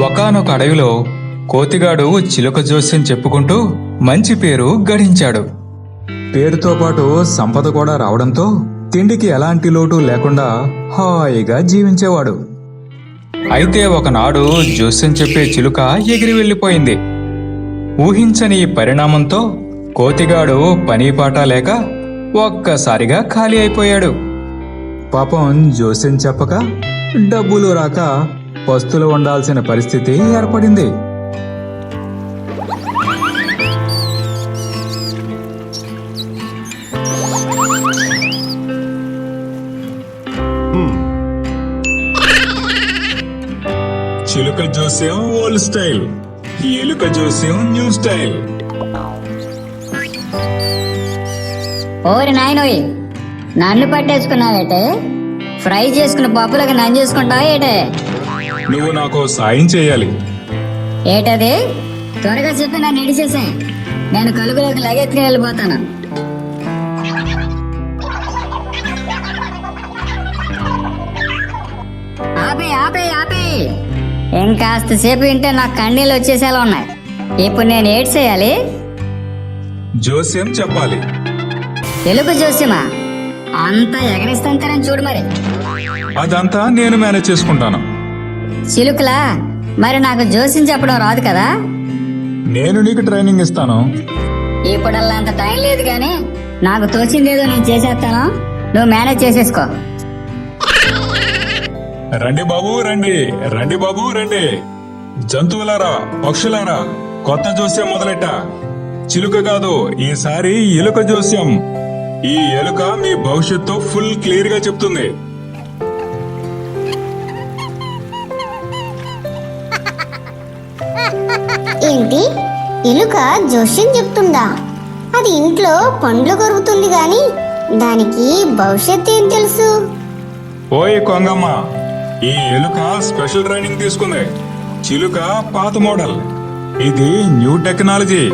ఒకానొక అడవిలో కోతిగాడు చిలుక జోస్యం చెప్పుకుంటూ మంచి పేరు గడించాడు. పేరుతో పాటు సంపద కూడా రావడంతో తిండికి ఎలాంటి లోటు లేకుండా హాయిగా జీవించేవాడు. అయితే ఒకనాడు జోస్యం చెప్పే చిలుక ఎగిరి వెళ్ళిపోయింది. ఊహించని పరిణామంతో కోతిగాడు పని పాట లేక ఒక్కసారిగా ఖాళీ అయిపోయాడు. పాపం జోస్యం చెప్పక డబ్బులు రాక పస్తులు ఉండాల్సిన పరిస్థితి ఏర్పడింది. చిలుక జోస్యం ఓల్డ్ స్టైల్ ఎలుక జోస్యం న్యూ స్టైల్. ఓరి నాయనోయ్ నన్ను పట్టేసుకున్నావేటే? ఫ్రై చేసుకున్న పప్పులకు నన్ను చేసుకుంటావా ఏటే నువ్వు నాకు సాయం చేయాలి. ఏటది? త్వరగా చెప్పి నన్ను ఇడిచేసే నేను కలుగులోకి లగెత్తుకుని వెళ్ళిపోతాను. ఆపే ఆపే ఆపే. ఇంకాస్త సేపు వింటే నాకు కన్నీళ్ళు వచ్చేసేలా ఉన్నాయి. ఇప్పుడు నేను ఏడ్ చేయాలి జోస్యం చెప్పాలి. తెలుగు జోస్యమా? అంతా ఎగరిస్తాంతారని చూడు మరి. అదంతా నేను మేనేజ్ చేసుకుంటాను. చిలుకలా? మరి నాకు జోస్యం చెప్పడం రాదు కదా? నేను నీకు ట్రైనింగ్ ఇస్తాను. ఇప్పుడల్లా అంత టైం లేదు కానీ నాకు తోచిందేదో నేను చేసేస్తాను. నువ్వు మేనేజ్ చేసేసుకో. రండి బాబు రండి. రండి బాబు రండి. జంతువులారా పక్షులారా కొత్త జోస్యం మొదలెట్ట. చిలుక కాదు ఈసారి ఎలుక జోస్యం. ఈ ఎలుక మీ భవిష్యత్తు ఫుల్ క్లియర్గా చెప్తుంది. ఏంటి? ఎలుక జోష్యం చెప్తుందా? అది ఇంట్లో పండ్లు కొరుకుతుంది గాని దానికి భవిష్యత్తు ఏం తెలుసు? ఓయ్ కొంగమ్మ ఈ ఎలుక స్పెషల్ ట్రైనింగ్ తీసుకుంది. చిలుక పాత మోడల్. ఇది న్యూ టెక్నాలజీ.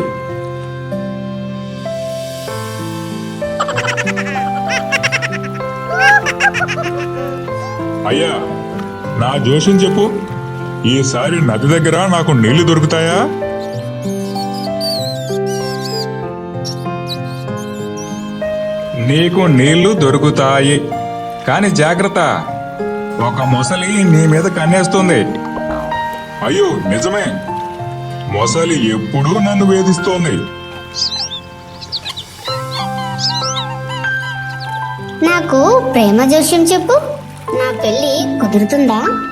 అయ్యా నా జోషం చెప్పు. ఈసారి నది దగ్గర నాకు నీళ్ళు దొరుకుతాయా? నీకు నీళ్ళు దొరుకుతాయి. కాని జాగ్రత్త ఒక మొసలి నీ మీద కన్నేస్తుంది. అయ్యో నిజమే. మొసలి ఎప్పుడూ నన్ను వేధిస్తోంది. నాకు ప్రేమ జోష్యం చెప్పు. నా పెళ్ళి కుదురుతుందా?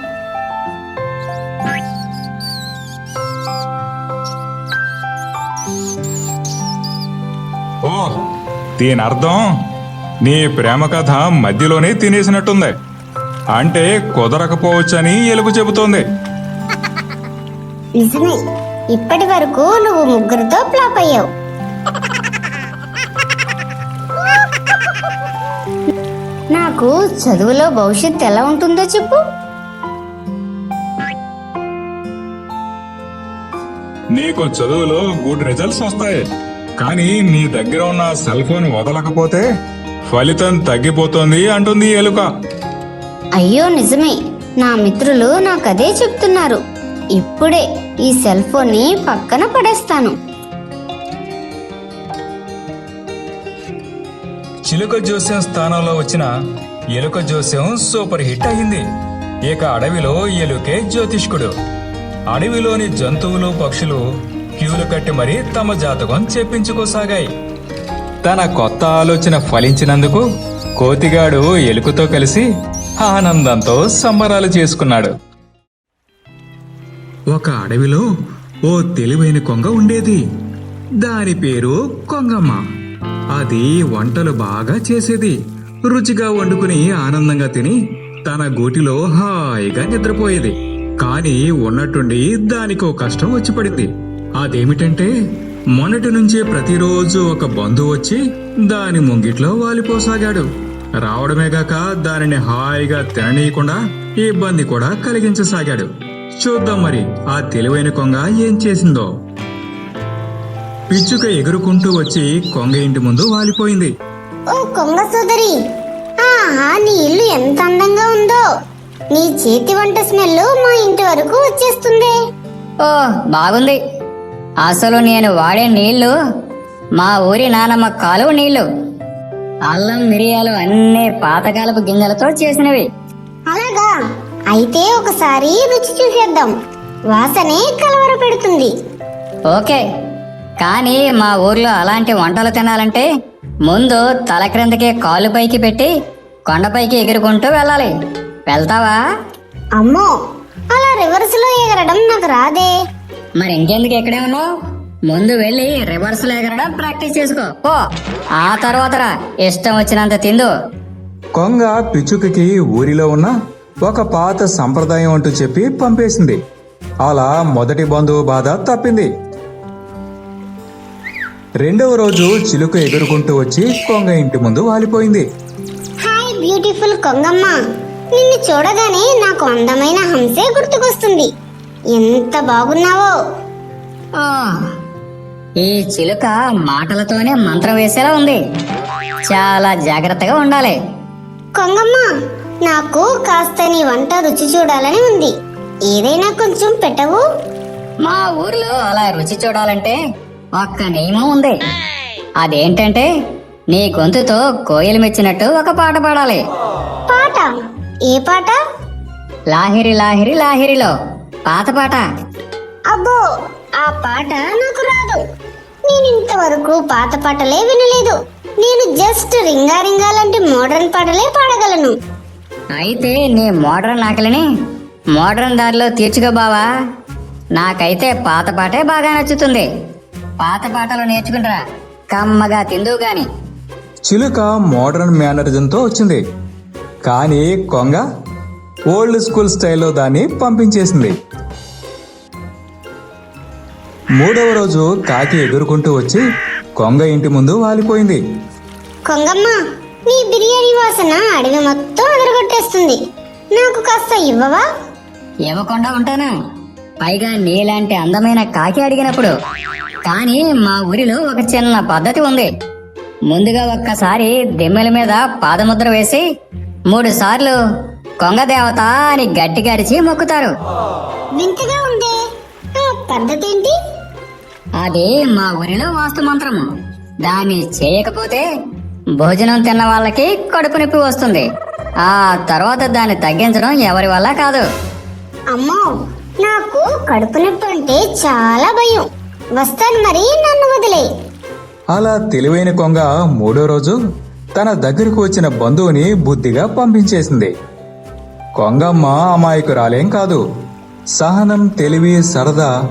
దీని అర్థం? నీ ప్రేమ కథ మధ్యలోనే తినేసినట్టుంది. అంటే కుదరకపోవచ్చని ఎలుగు చెబుతోంది. నిజమే ఇప్పటి వరకు నువ్వు ముగ్గురితో ఫ్లాప్ అయ్యావు. నాకు చదువులో భవిష్యత్తు ఎలా ఉంటుందో చెప్పు. నీకు చదువులో గుడ్ రిజల్ట్స్ వస్తాయి. కానీ నీ దగ్గర ఉన్న సెల్ ఫోన్ వదలకపోతే ఫలితం తగ్గిపోతుంది అంటుంది ఈ ఎలుక. అయ్యో నిజమే. నా మిత్రులు నాకు అదే చెప్తున్నారు. ఇప్పుడే ఈ సెల్ ఫోన్ని పక్కన పడేస్తాను. చిలుక జోస్యం స్థానంలో వచ్చిన ఎలుక జోస్యం సూపర్ హిట్ అయింది. ఇక అడవిలో ఎలుకే జ్యోతిష్కుడు. అడవిలోని జంతువులు పక్షులు క్యూలు కట్టి మరీ తమ జాతకం చెప్పించుకోసాగాయి. తన కొత్త ఆలోచన ఫలించినందుకు కోతిగాడు ఎలుకతో కలిసి ఆనందంతో సంబరాలు చేసుకున్నాడు. ఒక అడవిలో ఓ తెలివైన కొంగ ఉండేది. దాని పేరు కొంగమ్మ. అది వంటలు బాగా చేసేది. రుచిగా వండుకుని ఆనందంగా తిని తన గూటిలో హాయిగా నిద్రపోయేది. కాని ఉన్నట్టుండి దానికో కష్టం వచ్చి పడింది. అదేమిటంటే మొన్నటి నుంచే ప్రతిరోజు ఒక బంధువు వచ్చి దాని ముంగిట్లో వాలిపోసాగాడు. రావడమేగాక దానిని హాయిగా తిననీయకుండా ఇబ్బంది కూడా కలిగించసాగాడు. చూద్దాం మరి ఆ తెలివైన కొంగ ఏం చేసిందో. పిచ్చుక ఎగురుకుంటూ వచ్చి కొంగ ఇంటి ముందు వాలిపోయింది. ఓ కొంగ సోదరి ఆహా నీ ఇల్లు ఎంత అందంగా ఉందో. నీ చేతి వంట స్మెల్ మా ఇంటి వరకు వచ్చేస్తుంది. ఓ బాగుంది. అసలు నేను వాడే నీళ్ళు మా ఊరి నానమ్మ కాలువ నీళ్ళు అల్లం మిరియాలు అన్నీ పాతకాలపు గింజలతో చేసినవి. అలాగా? అయితే ఒకసారి రుచి చూసేద్దాం. వాసనే కలవర పెడుతుంది ఓకే. కానీ మా ఊర్లో అలాంటి వంటలు తినాలంటే ముందు తల క్రిందకి కాలు పైకి పెట్టి కొండపైకి ఎగురుకుంటూ వెళ్ళాలి. వెళ్తావా? అమ్మో! అలా రివర్స్లో ఎగరడం నాకు రాదే. మరి ఇంకెందుకు ఇక్కడే ఉన్నావు? ముందు వెళ్ళి రివర్స్ ఎగరడం ప్రాక్టీస్ చేసుకో. ఓ ఆ తర్వాత రా. ఇష్టం వచ్చినంత తిందు. కొంగ పిచ్చుకకి ఊరిలో ఉన్న ఒక పాత సంప్రదాయం అంటూ చెప్పి పంపేసింది. అలా మొదటి బంధువు బాధ తప్పింది. రెండవ రోజు చిలుక ఎగురుకుంటూ వచ్చి కొంగ ఇంటి ముందు వాలిపోయింది. హాయ్ బ్యూటిఫుల్ కొంగమ్మ. నిన్ను చూడగానే నాకు అందమైన హంసే గుర్తుకొస్తుంది. ఎంత బాగున్నావో. ఆ, ఈ చిలుక మాటలతోనే మంత్రం వేసేలా ఉంది. చాలా జాగ్రత్తగా ఉండాలి. కొంగమ్మ నాకు కాస్త నీ వంట రుచి చూడాలని ఉంది. ఏదైనా కొంచెం పెట్టవు. మా ఊర్లో అలా రుచి చూడాలంటే ఒక్క నియమం ఉంది. అదేంటంటే నీ గొంతుతో కోయిలు మెచ్చినట్టు ఒక పాట పాడాలి. పాట? ఏ పాట? లాహిరి లాహిరి లాహిరిలో. పాత పాట? అబ్బో ఆ పాట నాకు రాదు. నేను ఇంతవరకు పాత పాటలే వినలేదు. నేను జస్ట్ రింగా రింగా లాంటి మోడర్న్ పాటలే పాడగలను. అయితే నీ మోడ్రన్ ఆకలిని మోడ్రన్ దారిలో తీర్చుకో బావా. నాకైతే పాత పాటే బాగా నచ్చుతుంది. పాత పాటలు నేర్చుకుంటారా కమ్మగా తిందువు గాని. చిలుక మోడర్న్ మేనరిజంతో వచ్చింది. కానీ కొంగ ఓల్డ్ స్కూల్ స్టైల్లో దాన్ని పంపించేసింది. మూడవ రోజు కాకి ఎగురుకుంటూ వచ్చి కొంగ ఇంటి ముందు వాలిపోయింది. కొంగమ్మ నీ బిర్యానీ వాసన అడవి మొత్తం అదరగొట్టేస్తుంది నాకు కాస్త ఇవ్వవా? ఇవ్వకుండా ఉంటాను. పైగా నీలాంటి అందమైన కాకి అడిగినప్పుడు. కానీ మా ఊరిలో ఒక చిన్న పద్ధతి ఉంది. ముందుగా ఒక్కసారి దిమ్మెల మీద పాదముద్ర వేసి మూడు సార్లు కొంగ దేవత అని గట్టిగా అరిచి మొక్కుతారు. వింతగా ఉందే. ఆ పద్ధతి ఏంటి అది మా ఊరిలో వాస్తు మంత్రము దాన్ని చేయకపోతే భోజనం తిన్న వాళ్ళకి కడుపు నొప్పి వస్తుంది. ఆ తర్వాత దాన్ని తగ్గించడం ఎవరి వల్ల కాదు. అమ్మో నాకు కడుపు నొప్పి అంటే చాలా భయం. వస్తాను మరి నన్ను వదిలే. అలా తెలివైన కొంగ మూడో రోజు తన దగ్గరకు వచ్చిన బంధువుని బుద్ధిగా పంపించేసింది. కొంగమ్మ అమాయకురాలేం కాదు. సహనం తెలివి సరదా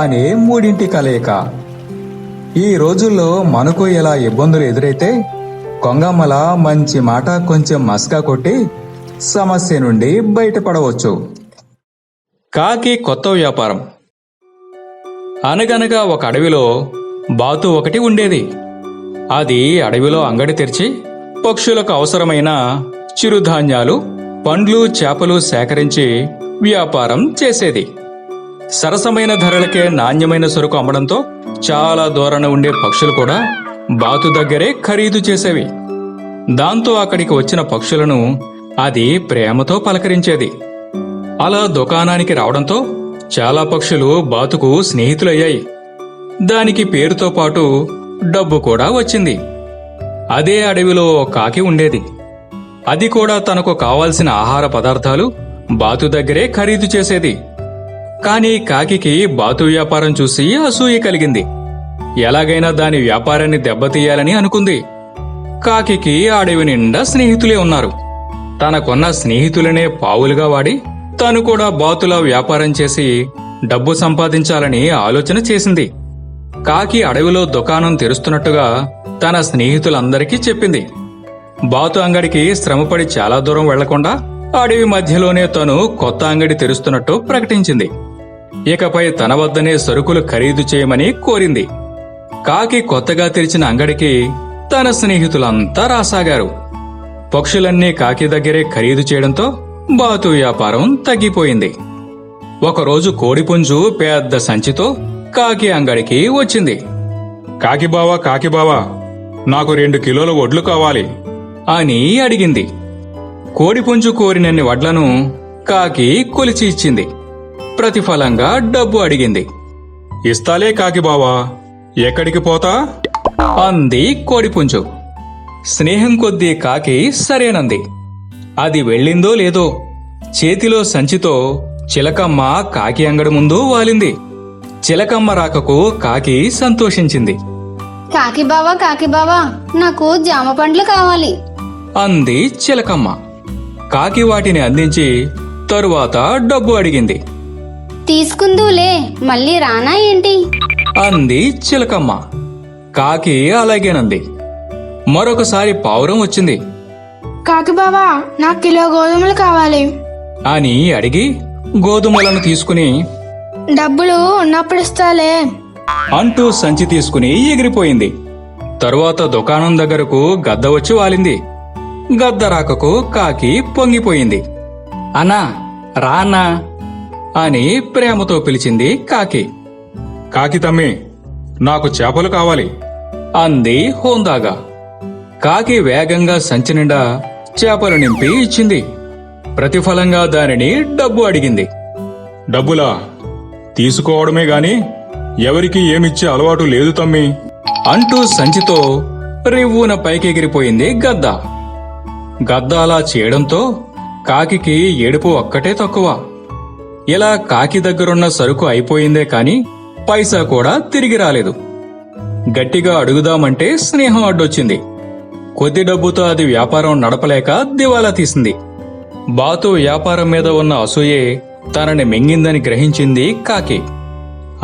అనే మూడింటి కలయిక. ఈ రోజుల్లో మనకు ఇలా ఇబ్బందులు ఎదురైతే కొంగమ్మల మంచి మాట కొంచెం మస్కా కొట్టి సమస్య నుండి బయటపడవచ్చు. కాకి కొత్త వ్యాపారం. అనగనగా ఒక అడవిలో బాతు ఒకటి ఉండేది. అది అడవిలో అంగడి తెరిచి పక్షులకు అవసరమైన చిరుధాన్యాలు పండ్లు చేపలు సేకరించి వ్యాపారం చేసేది. సరసమైన ధరలకే నాణ్యమైన సరుకు అమ్మడంతో చాలా దూరాన ఉండే పక్షులు కూడా బాతు దగ్గరే ఖరీదు చేసేవి. దాంతో అక్కడికి వచ్చిన పక్షులను అది ప్రేమతో పలకరించేది. అలా దుకాణానికి రావడంతో చాలా పక్షులు బాతుకు స్నేహితులయ్యాయి. దానికి పేరుతో పాటు డబ్బు కూడా వచ్చింది. అదే అడవిలో కాకి ఉండేది. అది కూడా తనకు కావాల్సిన ఆహార పదార్థాలు బాతు దగ్గరే ఖరీదు చేసేది. కానీ కాకికి బాతు వ్యాపారం చూసి అసూయ కలిగింది. ఎలాగైనా దాని వ్యాపారాన్ని దెబ్బతీయాలని అనుకుంది. కాకికి అడవి నిండా స్నేహితులే ఉన్నారు. తనకున్న స్నేహితులనే పావులుగా వాడి తను కూడా బాతులా వ్యాపారం చేసి డబ్బు సంపాదించాలని ఆలోచన చేసింది. కాకి అడవిలో దుకాణం తెరుస్తున్నట్టుగా తన స్నేహితులందరికీ చెప్పింది. బాతు అంగడికి శ్రమపడి చాలా దూరం వెళ్ళకుండా అడవి మధ్యలోనే తను కొత్త అంగడి తెరుస్తున్నట్టు ప్రకటించింది. ఇకపై తన వద్దనే సరుకులు ఖరీదు చేయమని కోరింది. కాకి కొత్తగా తెరిచిన అంగడికి తన స్నేహితులంతా రాసాగారు. పక్షులన్నీ కాకి దగ్గరే ఖరీదు చేయడంతో బాతు వ్యాపారం తగ్గిపోయింది. ఒకరోజు కోడిపుంజు పెద్ద సంచితో కాకి అంగడికి వచ్చింది. కాకిబావా కాకిబావా నాకు రెండు కిలోల వడ్లు కావాలి. అని అడిగింది. కోడిపుంజు కోరినన్ని వడ్లను కాకి కొలిచి ఇచ్చింది. ప్రతిఫలంగా డబ్బు అడిగింది. ఇస్తాలే కాకి బావా ఎక్కడికి పోతా? అంది కోడిపుంజు స్నేహం కొద్దీ కాకి సరేనంది. అది వెళ్ళిందో లేదో చేతిలో సంచితో చిలకమ్మ కాకి అంగడి ముందు వాలింది. చిలకమ్మ రాకకు కాకి సంతోషించింది. కాకి బావా కాకి బావా నాకు జామ పండ్లు కావాలి. అంది చిలకమ్మ. కాకి వాటిని అందించి తరువాత డబ్బు అడిగింది. తీసుకుందులే మళ్ళీ రానా ఏంటి? అంది చిలకమ్మ. కాకి అలాగేనంది. మరొకసారి పావురం వచ్చింది. కాకి బావా నాకు కిలో గోధుమలు కావాలి. అని అడిగి గోధుమలను తీసుకుని డబ్బులు ఉన్నప్పుడు ఇస్తాలే. అంటూ సంచి తీసుకుని ఎగిరిపోయింది. తరువాత దుకాణం దగ్గరకు గద్ద వచ్చి వాలింది. గద్ద రాకకు కాకి పొంగిపోయింది. అన్నా రా అన్నా అని ప్రేమతో పిలిచింది కాకి. కాకి తమ్మి నాకు చేపలు కావాలి. అంది హోందాగా. కాకి వేగంగా సంచి నిండా చేపలు నింపి ఇచ్చింది. ప్రతిఫలంగా దానిని డబ్బు అడిగింది. డబ్బులా? తీసుకోవడమే గాని ఎవరికి ఏమిచ్చే అలవాటు లేదు తమ్మి. అంటూ సంచితో రివ్వున పైకెగిరిపోయింది గద్ద. గద్ద అలా చేయడంతో కాకికి ఏడుపు ఒక్కటే తక్కువ. ఇలా కాకి దగ్గరున్న సరుకు అయిపోయిందే కాని పైసా కూడా తిరిగి రాలేదు. గట్టిగా అడుగుదామంటే స్నేహం అడ్డొచ్చింది. కొద్ది డబ్బుతో అది వ్యాపారం నడపలేక దివాలా తీసింది. బాతు వ్యాపారం మీద ఉన్న అసూయే తనని మింగిందని గ్రహించింది కాకి.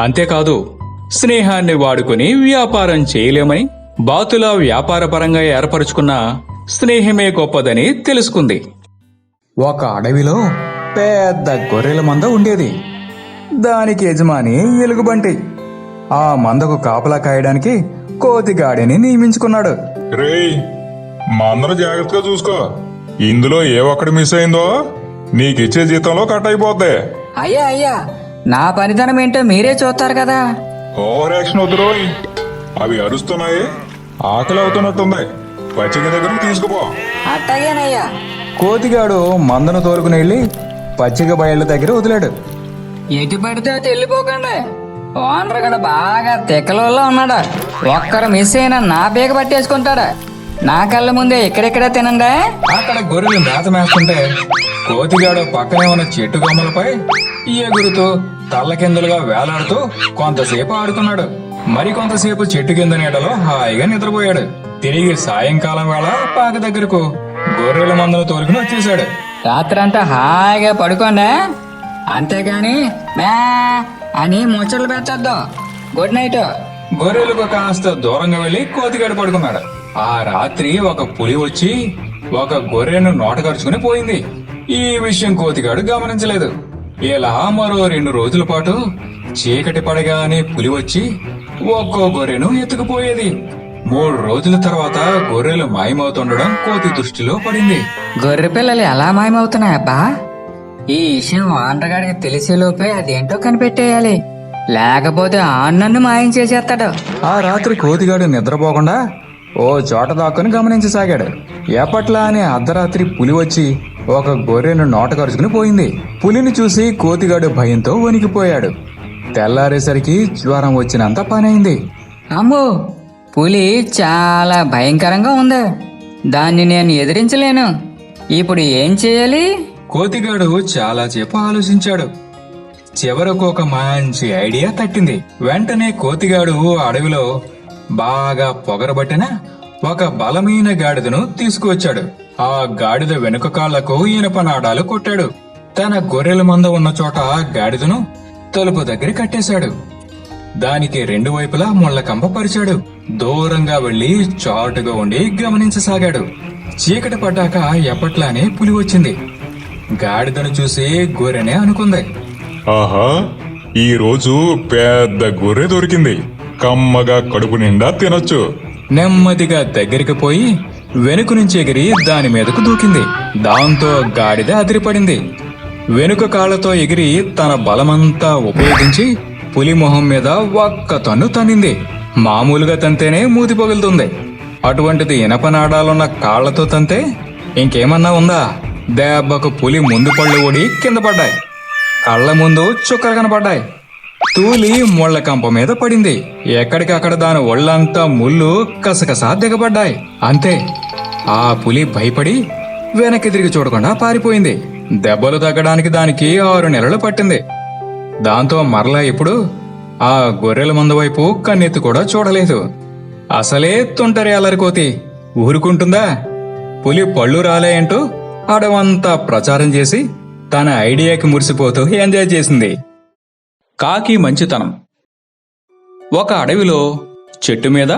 అంతేకాదు స్నేహాన్ని వాడుకుని వ్యాపారం చేయలేమని బాతులా వ్యాపారపరంగా ఏర్పరచుకున్న స్నేహమే గొప్పదని తెలుసుకుంది. ఒక అడవిలో పెద్ద గొర్రెల మంద ఉండేది. దానికి యజమాని ఎలుగుబంటి. ఆ మందకు కాపలా కాయడానికి కోతిగాడిని నియమించుకున్నాడు. రేయ్ మా అందరూ జాగ్రత్తగా చూసుకో. ఇందులో ఏ ఒక్కటి మిస్ అయిందో నీకిచ్చే జీతంలో కట్ అయిపోద్ది. అయ్యా అయ్యా నా పనితనం ఏంటో మీరే చూస్తారు కదా. ఓవర్ యాక్షన్ వద్దురోయ్ అవి అరుస్తున్నాయి ఆకలి అవుతున్నట్టుంది. పచ్చిక దగ్గర తీసుకుపో. అట్టగేనయ్యా కోతిగాడు మందను తోలుకుని వెళ్ళి పచ్చిక బయళ్ళ దగ్గర వదిలాడు. ఎటు పడితే వెళ్ళిపోకండి. ఓనర్ గడ బాగా తిక్కలలో ఉన్నాడు. ఒక్కరు మిస్ అయినా నా బీగ పట్టేసుకుంటాడు. నా కళ్ళ ముందే ఇక్కడెక్కడే తినండి. అక్కడ గొర్రెలు మేత మేస్తుంటే కోతిగాడు పక్కనే ఉన్న చెట్టు కొమ్మలపై ఎగురుతూ తల్లకిందులుగా వేలాడుతూ కొంతసేపు ఆడుకున్నాడు మరి కొంతసేపు చెట్టు కింద నీడలో హాయిగా నిద్రపోయాడు. తిరిగి సాయంకాలం వేళ పాక దగ్గరకు గొర్రెల మందను తోలుకుని వచ్చేశాడు. రాత్రంతా హాయిగా పడుకోండి. అంతేగాని మే అని ముచ్చట్లు పెట్టద్దు. గుడ్ నైట్ గొర్రెలకు కాస్త దూరంగా వెళ్ళి కోతిగాడు పడుకున్నాడు. ఆ రాత్రి ఒక పులి వచ్చి ఒక గొర్రెను నోటకరుచుకుని పోయింది. ఈ విషయం కోతిగాడు గమనించలేదు. ఇలా మరో రెండు రోజుల పాటు చీకటి పడగానే పులి వచ్చి ఒక్కో గొర్రెను ఎత్తుకుపోయేది. మూడు రోజుల తర్వాత గొర్రెలు మాయమవుతుండడం కోతి దృష్టిలో పడింది. గొర్రె పిల్లలు ఎలా మాయమవుతున్నాయబ్బా? ఈ విషయం ఆండ్రగాడికి తెలిసేలోపే అదేంటో కనిపెట్టేయాలి. లేకపోతే ఆ నన్ను మాయం చేసేస్తాడు. ఆ రాత్రి కోతిగాడు నిద్రపోకుండా ఓ చోట దాక్కుని గమనించసాగాడు. ఎప్పట్లా అని అర్ధరాత్రి పులి వచ్చి ఒక గొర్రెను నోట కరుచుకుని పోయింది. పులిని చూసి కోతిగాడు భయంతో వణికిపోయాడు. తెల్లారేసరికి జ్వరం వచ్చినంత పనైంది. అమ్మో పులి చాలా భయంకరంగా ఉంది. దాన్ని నేను ఎదిరించలేను. ఇప్పుడు ఏం చేయాలి? కోతిగాడు చాలా సేపు ఆలోచించాడు. చివరకు ఒక మంచి ఐడియా తట్టింది. వెంటనే కోతిగాడు అడవిలో బాగా పొగరబట్టిన ఒక బలమైన గాడిదను తీసుకువచ్చాడు. ఆ గాడిద వెనుక కాళ్ళకు ఇనుప నాడాలు కొట్టాడు. తన గొర్రెల మంద ఉన్న చోట గాడిదను తలుపు దగ్గర కట్టేశాడు. దానికి రెండు వైపులా ముళ్ళ కంప పరిచాడు. దూరంగా వెళ్ళి చాటుగా ఉండి గమనించసాగాడు. చీకటి పడ్డాక ఎప్పట్లానే పులి వచ్చింది. గాడిదను చూసి గొర్రెనే అనుకుంది. ఆహా ఈ రోజు పెద్ద గొర్రె దొరికింది. కమ్మగా కడుపు నిండా తినొచ్చు. నెమ్మదిగా దగ్గరికి పోయి వెనుక నుంచి ఎగిరి దాని మీదకు దూకింది. దాంతో గాడిద అదిరిపడింది. వెనుక కాళ్ళతో ఎగిరి తన బలమంతా ఉపయోగించి పులి మొహం మీద ఒక్క తన్ను తన్నింది. మామూలుగా తంతేనే మూతి పగులుతుంది. అటువంటిది ఇనపనాడాలున్న కాళ్ళతో తంతే ఇంకేమన్నా ఉందా? దెబ్బకు పులి ముందు పళ్ళు ఓడి కింద పడ్డాయి. కళ్ళ ముందు చుక్కలు కనపడ్డాయి. తూలి ముళ్ళ కంప మీద పడింది. ఎక్కడికక్కడ దాని ఒళ్ళంతా ముళ్ళు కసకసా దిగబడ్డాయి. అంతే. ఆ పులి భయపడి వెనక్కి తిరిగి చూడకుండా పారిపోయింది. దెబ్బలు తగ్గడానికి దానికి ఆరు నెలలు పట్టింది. దాంతో మరలా ఇప్పుడు ఆ గొర్రెల మంద వైపు కన్నెత్తి కూడా చూడలేదు. అసలే తుంటరి అల్లరికోతి ఊరుకుంటుందా? పులి పళ్ళు రాలే అంటూ అడవంతా ప్రచారం చేసి తన ఐడియాకి మురిసిపోతూ ఎంజాయ్ చేసింది. కాకి మంచితనం. ఒక అడవిలో చెట్టు మీద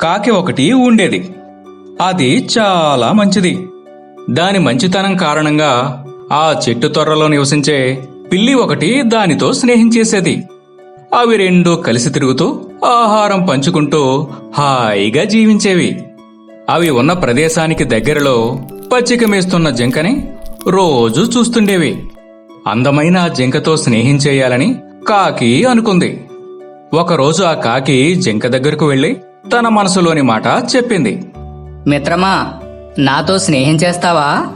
కాకి ఒకటి ఉండేది. అది చాలా మంచిది. దాని మంచితనం కారణంగా ఆ చెట్టు తొర్రలో నివసించే పిల్లి ఒకటి దానితో స్నేహించేసేది. అవి రెండు కలిసి తిరుగుతూ ఆహారం పంచుకుంటూ హాయిగా జీవించేవి. అవి ఉన్న ప్రదేశానికి దగ్గరలో పచ్చిక మేస్తున్న జింకని రోజూ చూస్తుండేవి. అందమైన ఆ జింకతో స్నేహం చేయాలని కాకి అనుకుంది. ఒకరోజు ఆ కాకి జింక దగ్గరకు వెళ్ళి తన మనసులోని మాట చెప్పింది. మిత్రమా నాతో స్నేహం చేస్తావా?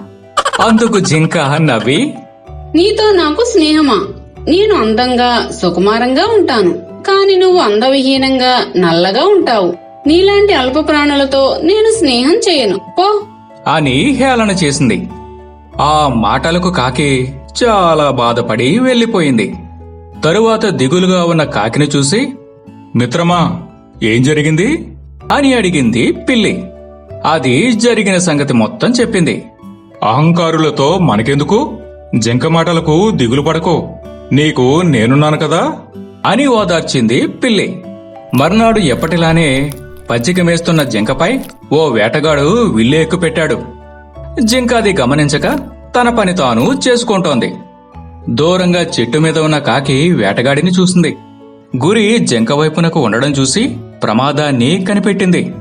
అందుకు జింక నవ్వి. నీతో నాకు స్నేహమా? నేను అందంగా సుకుమారంగా ఉంటాను. కాని నువ్వు అందవిహీనంగా నల్లగా ఉంటావు. నీలాంటి అల్ప ప్రాణులతో నేను స్నేహం చేయను. పో. అని హేళన చేసింది. ఆ మాటలకు కాకి చాలా బాధపడి వెళ్ళిపోయింది తరువాత దిగులుగా ఉన్న కాకిని చూసి మిత్రమా ఏం జరిగింది? అని అడిగింది పిల్లి. అది జరిగిన సంగతి మొత్తం చెప్పింది. అహంకారులతో మనకెందుకు? జింక మాటలకు దిగులు పడకు. నీకు నేనున్నాను కదా? అని ఓదార్చింది పిల్లి. మర్నాడు ఎప్పటిలానే పచ్చిక మేస్తున్న జింకపై ఓ వేటగాడు విల్లు ఎక్కుపెట్టాడు జింక అది గమనించక తన పని తాను చేసుకుంటోంది. దూరంగా చెట్టు మీద ఉన్న కాకి వేటగాడిని చూసింది. గురి జింక వైపునకు ఉండడం చూసి ప్రమాదాన్ని కనిపెట్టింది.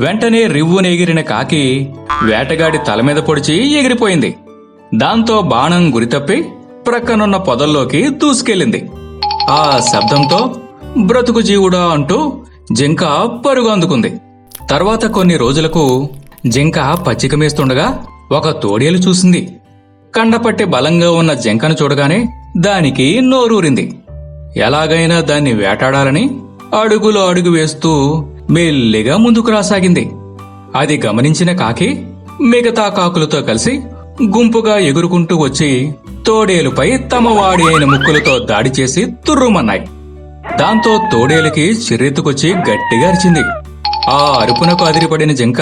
వెంటనే రివ్వున ఎగిరిన కాకి వేటగాడి తల మీద పొడిచి ఎగిరిపోయింది. దాంతో బాణం గురితప్పి ప్రక్కనున్న పొదల్లోకి దూసుకెళ్ళింది. ఆ శబ్దంతో బ్రతుకు జీవుడా అంటూ జింక పరుగు అందుకుంది. తర్వాత కొన్ని రోజులకు జింక పచ్చిక మేస్తుండగా ఒక తోడేలు చూసింది. కండపట్టి బలంగా ఉన్న జింకను చూడగానే దానికి నోరూరింది. ఎలాగైనా దాన్ని వేటాడాలని అడుగులో అడుగు వేస్తూ మెల్లిగా ముందుకు రాసాగింది. అది గమనించిన కాకి మిగతా కాకులతో కలిసి గుంపుగా ఎగురుకుంటూ వచ్చి తోడేలుపై తమ వాడి అయిన ముక్కులతో దాడి చేసి తుర్రుమన్నాయి. దాంతో తోడేలుకి చిర్రెత్తుకొచ్చి గట్టిగా అరిచింది. ఆ అరుపునకు అదిరిపడిన జింక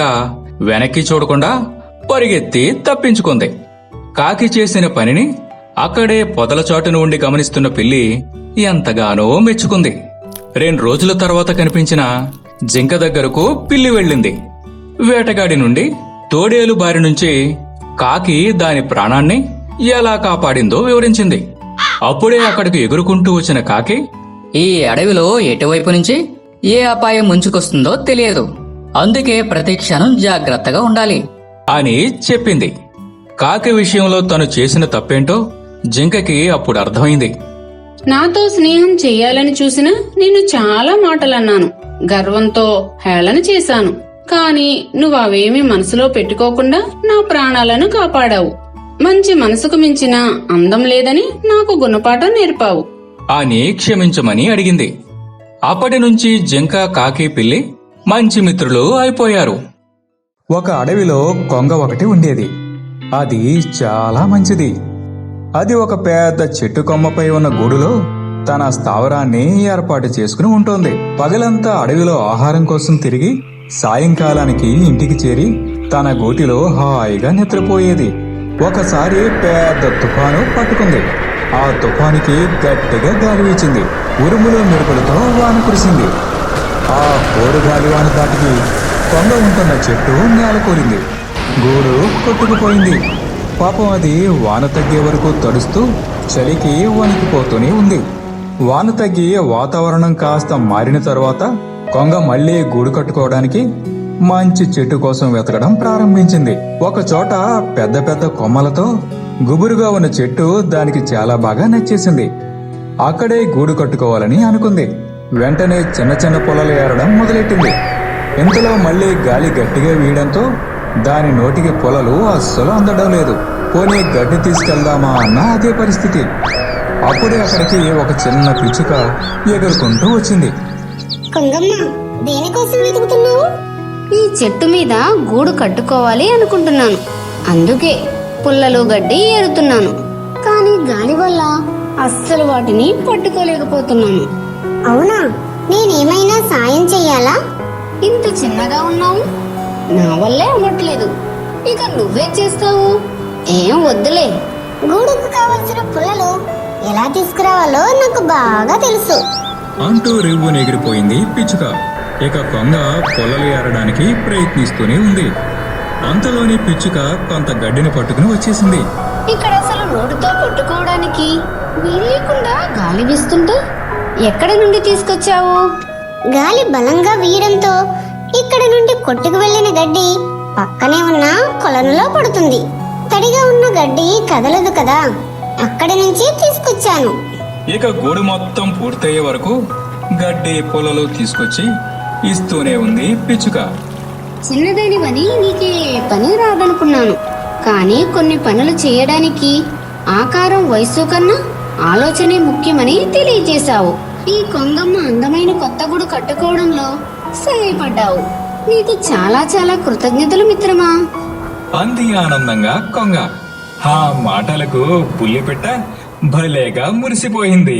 వెనక్కి చూడకుండా పరిగెత్తి తప్పించుకుంది. కాకి చేసిన పనిని అక్కడే పొదల చాటును ఉండి గమనిస్తున్న పిల్లి ఎంతగానో మెచ్చుకుంది. రెండు రోజుల తర్వాత కనిపించిన జింక దగ్గరకు పిల్లి వెళ్ళింది. వేటగాడి నుండి తోడేలు బారి నుంచి కాకి దాని ప్రాణాన్ని ఎలా కాపాడిందో వివరించింది. అప్పుడే అక్కడికి ఎగురుకుంటూ వచ్చిన కాకి ఈ అడవిలో ఎటువైపు నుంచి ఏ అపాయం ముంచుకొస్తుందో తెలియదు. అందుకే ప్రతి క్షణం జాగ్రత్తగా ఉండాలి. అని చెప్పింది. కాకి విషయంలో తను చేసిన తప్పేంటో జింకకి అప్పుడు అర్థమైంది. నాతో స్నేహం చెయ్యాలని చూసినా నేను చాలా మాటలన్నాను. గర్వంతో హేళన చేశాను. కాని నువ్వు అవేమీ మనసులో పెట్టుకోకుండా నా ప్రాణాలను కాపాడావు. మంచి మనసుకు మించిన అందం లేదని నాకు గుణపాఠం నేర్పావు. అని క్షమించమని అడిగింది. అప్పటి నుంచి జింక కాకి పిల్లి మంచి మిత్రులు అయిపోయారు. ఒక అడవిలో కొంగ ఒకటి ఉండేది. అది చాలా మంచిది. అది ఒక పెద్ద చెట్టు కొమ్మపై ఉన్న గూడులో తన స్థావరాన్ని ఏర్పాటు చేసుకుని ఉంటుంది. పగలంతా అడవిలో ఆహారం కోసం తిరిగి సాయంకాలానికి ఇంటికి చేరి తన గోటిలో హాయిగా నిద్రపోయేది. ఒకసారి పెద్ద తుఫాను పట్టుకుంది. ఆ తుఫానికి గట్టిగా గాలి వీచింది. ఉరుములు మెరుపులతో వాన కురిసింది. ఆ కోరు గాలివాన దాటికి కొంగ ఉంటున్న చెట్టు నేల కూలింది. గూడు కొట్టుకుపోయింది. పాపం అది వాన తగ్గే వరకు తడుస్తూ చలికి వణికిపోతూనే ఉంది. వాన తగ్గి వాతావరణం కాస్త మారిన తర్వాత కొంగ మళ్ళీ గూడు కట్టుకోవడానికి మంచి చెట్టు కోసం వెతకడం ప్రారంభించింది. ఒక చోట పెద్ద పెద్ద కొమ్మలతో గుబురుగా ఉన్న చెట్టు దానికి చాలా బాగా నచ్చేసింది. అక్కడే గూడు కట్టుకోవాలని అనుకుంది. వెంటనే చిన్న చిన్న పొలలు ఏరడం మొదలెట్టింది. ఇంతలో మళ్ళీ గాలి గట్టిగా వీయడంతో దాని నోటికి పొలలు అస్సలు అందడం లేదు. పోనీ గడ్డి తీసుకెళ్దామా అన్న అదే పరిస్థితి. అప్పుడే అక్కడికి ఒక చిన్న పిచ్చుక ఎగురుకుంటూ వచ్చింది. కొంగమ్మ దేనికోసం వెతుకుతున్నావు? ఈ చెట్టు మీద గూడు కట్టుకోవాలి అనుకుంటున్నాను. అందుకే పుల్లలు గడ్డి ఏరుతున్నాను. కానీ గాలి వల్ల అస్సలు వాటిని పట్టుకోలేకపోతున్నాను. అవునా? నేనేమైనా సాయం చెయ్యాలా? ఇంత చిన్నగా ఉన్నావు? నా వల్లే అవ్వట్లేదు. ఇక నువ్వే చేస్తావు. ఏం వద్దులే. గూడుకు కావలసిన పుల్లలు ఎలా తీసుకురావాలో నాకు బాగా తెలుసు. అంటూ రివ్వు ఎగిరిపోయింది పిచ్చుక. ఇక కొంగ పొలలు ఏరడానికి ప్రయత్నిస్తూనే ఉంది. అంతలోని పిచ్చుక కొంత గడ్డిని పట్టుకుని వచ్చేసింది. ఇక్కడ అసలు రోడ్డుతో కొట్టుకోవడానికి వీలేకుండా గాలి వీస్తుంటే ఎక్కడి నుండి తీసుకొచ్చావు? గాలి బలంగా వీయడంతో ఇక్కడ నుండి కొట్టుకు వెళ్ళిన గడ్డి పక్కనే ఉన్న కొలనులో పడుతుంది. తడిగా ఉన్న గడ్డి కదలదు కదా. అక్కడి నుంచి తీసుకొచ్చాను. ఇక గూడు మొత్తం పూర్తయ్యే వరకు గడ్డి పొలలు తీసుకొచ్చి ఇస్తూనే ఉంది పిచ్చుక. చిన్నదానివని నీకే పని రాదనుకున్నాను. కానీ కొన్ని పనులు చేయడానికి ఆకారం వయస్సు కన్నా ఆలోచనే ముఖ్యమని తెలియజేశావు. ఈ కొంగమ్మ అందమైన కొత్త గుడు కట్టుకోవడంలో సహాయపడ్డావు. నీకు చాలా చాలా కృతజ్ఞతలు మిత్రమా? అంది ఆనందంగా కొంగ. ఆ మాటలకు పులిపిట్ట భలేగా మురిసిపోయింది.